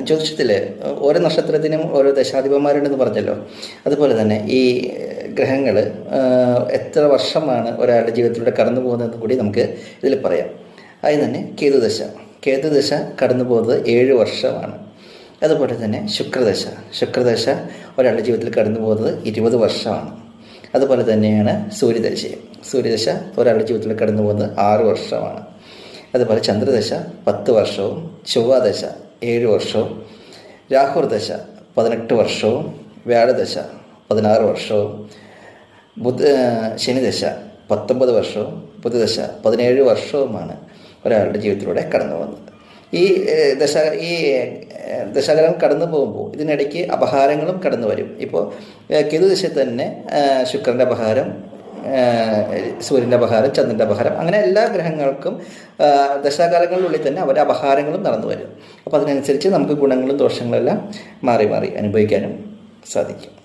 ജ്യോതിഷത്തിൽ ഓരോ നക്ഷത്രത്തിനും ഓരോ ദശാധിപന്മാരുണ്ടെന്ന് പറഞ്ഞല്ലോ. അതുപോലെ തന്നെ ഈ ഗ്രഹങ്ങൾ എത്ര വർഷമാണ് ഒരാളുടെ ജീവിതത്തിലൂടെ കടന്നു പോകുന്നതെന്ന് കൂടി നമുക്ക് ഇതിൽ പറയാം. അതിന് തന്നെ കേതുദശ. കേതുദശ കടന്നു പോകുന്നത് ഏഴ് വർഷമാണ്. അതുപോലെ തന്നെ ശുക്രദശ. ശുക്രദശ ഒരാളുടെ ജീവിതത്തിൽ കടന്നു പോകുന്നത് ഇരുപത് വർഷമാണ്. അതുപോലെ തന്നെയാണ് സൂര്യദശയും. സൂര്യദശ ഒരാളുടെ ജീവിതത്തിൽ കടന്നു പോകുന്നത് ആറ് വർഷമാണ്. അതുപോലെ ചന്ദ്രദശ പത്ത് വർഷവും ചൊവ്വാദശ ഏഴ് വർഷവും രാഹുർ ദശ പതിനെട്ട് വർഷവും വ്യാഴദശ പതിനാറ് വർഷവും ബുധ ശനിദശ പത്തൊമ്പത് വർഷവും ബുധദശ പതിനേഴ് വർഷവുമാണ് ഒരാളുടെ ജീവിതത്തിലൂടെ കടന്നു പോകുന്നത്. ഈ ദശ ഈ ദശകലം കടന്നു പോകുമ്പോൾ ഇതിനിടയ്ക്ക് അപഹാരങ്ങളും കടന്നു വരും. ഇപ്പോൾ കേതുദശയിൽ തന്നെ ശുക്രന്റെ അപഹാരം സൂര്യന്റെ അപഹാരം ചന്ദ്രന്റെ അപഹാരം അങ്ങനെ എല്ലാ ഗ്രഹങ്ങൾക്കും ദശാകാലങ്ങളിലുള്ളിൽ തന്നെ അവരുടെ അപഹാരങ്ങളും നടന്നു വരും അപ്പോൾ അതിനനുസരിച്ച് നമുക്ക് ഗുണങ്ങളും ദോഷങ്ങളും എല്ലാം മാറി മാറി അനുഭവിക്കാനും സാധിക്കും.